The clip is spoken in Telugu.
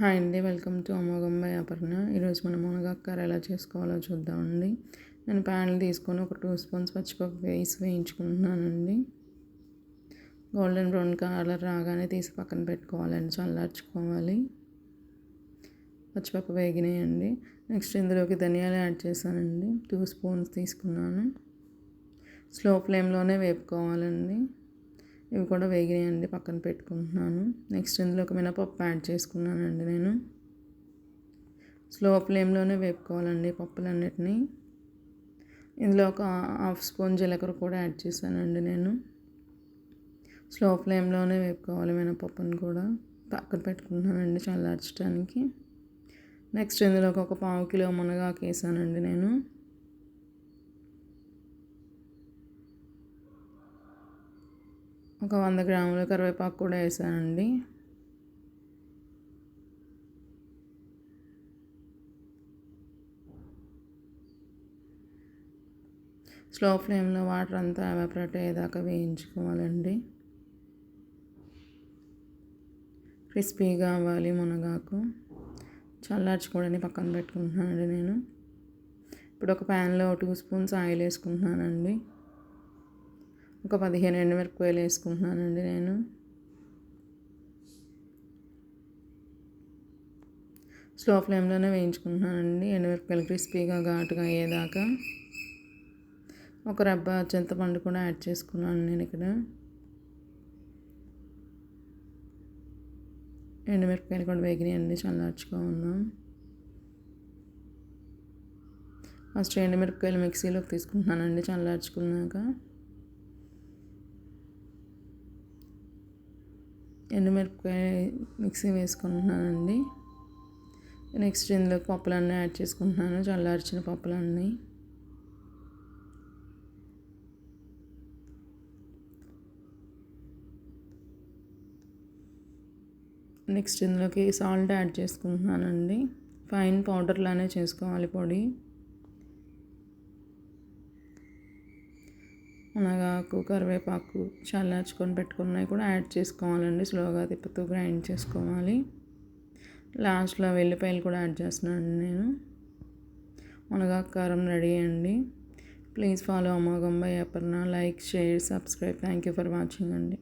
హాయ్ అండి వెల్కమ్ టు అమోఘంబై అపర్ణ. ఈరోజు మనం మునగాకు ఎలా చేసుకోవాలో చూద్దామండి. నేను ప్యాన్లు తీసుకొని ఒక టూ స్పూన్స్ పచ్చిపప్పు వేసి వేయించుకుంటున్నానండి గోల్డెన్ బ్రౌన్ కలర్ రాగానే తీసి పక్కన పెట్టుకోవాలండి చల్లార్చుకోవాలి. పచ్చిపప్పు వేగినాయండి. నెక్స్ట్ ఇందులోకి ధనియాలు యాడ్ చేశానండి. టూ స్పూన్స్ తీసుకున్నాను. స్లో ఫ్లేమ్లోనే వేపుకోవాలండి. ఇవి కూడా వేగినాయండి పక్కన పెట్టుకుంటున్నాను. నెక్స్ట్ ఇందులో ఒక మినపప్పు యాడ్ చేసుకున్నానండి నేను. స్లో ఫ్లేమ్లోనే వేపుకోవాలండి పప్పులన్నిటినీ. ఇందులో ఒక హాఫ్ స్పూన్ జీలకర్ర కూడా యాడ్ చేశానండి నేను. స్లో ఫ్లేమ్లోనే వేపుకోవాలి మినపప్పుని కూడా. పక్కన పెట్టుకుంటున్నానండి చల్లార్చడానికి నెక్స్ట్ ఇందులోకి ఒక పావు కిలో మునగాకు వేసానండి నేను. ఒక వంద గ్రాముల కరివేపాకు కూడా వేసానండి. స్లో ఫ్లేమ్లో వాటర్ అంతా ఎవాపరేట్ అయ్యేదాకా వేయించుకోవాలండి. క్రిస్పీగా అవ్వాలి మునగాకు. చల్లార్చుకోవడానికి పక్కన పెట్టుకుంటున్నానండి నేను. ఇప్పుడు ఒక ప్యాన్లో టూ స్పూన్స్ ఆయిల్ వేసుకుంటున్నానండి. ఒక పదిహేను ఎండుమిరపకాయలు వేసుకుంటున్నానండి నేను. స్లో ఫ్లేమ్లోనే వేయించుకుంటున్నానండి. ఎండుమిరపకాయలు క్రిస్పీగా ఘాటుగా అయ్యేదాకా. ఒక రబ్బ చింతపండు కూడా యాడ్ చేసుకున్నాను నేను ఇక్కడ. ఎండుమిరపకాయలు కూడా వేగినాయండి చల్లార్చుకో ఉన్నాం ఫస్ట్ ఎండుమిరపకాయలు మిక్సీలోకి తీసుకుంటున్నానండి చల్లార్చుకున్నాక. ఎండుమిరపకాయ మిక్సీ వేసుకుంటున్నానండి. నెక్స్ట్ ఇందులో పప్పులన్నీ యాడ్ చేసుకుంటున్నాను. చల్లార్చిన పప్పులన్నీ. నెక్స్ట్ ఇందులోకి సాల్ట్ యాడ్ చేసుకుంటున్నానండి. ఫైన్ పౌడర్లానే చేసుకోవాలి పొడి. మునగాకు కరివేపాకు చల్లార్చుకొని పెట్టుకున్నవి కూడా యాడ్ చేసుకోవాలండి. స్లోగా తిప్పుతూ గ్రైండ్ చేసుకోవాలి. లాస్ట్లో వెల్లిపాయలు కూడా యాడ్ చేస్తున్నాను నేను. మునగాకు కారం రెడీ అండి. ప్లీజ్ ఫాలో అమోఘం by Aparna. Like share subscribe. Thank you for watching అండి.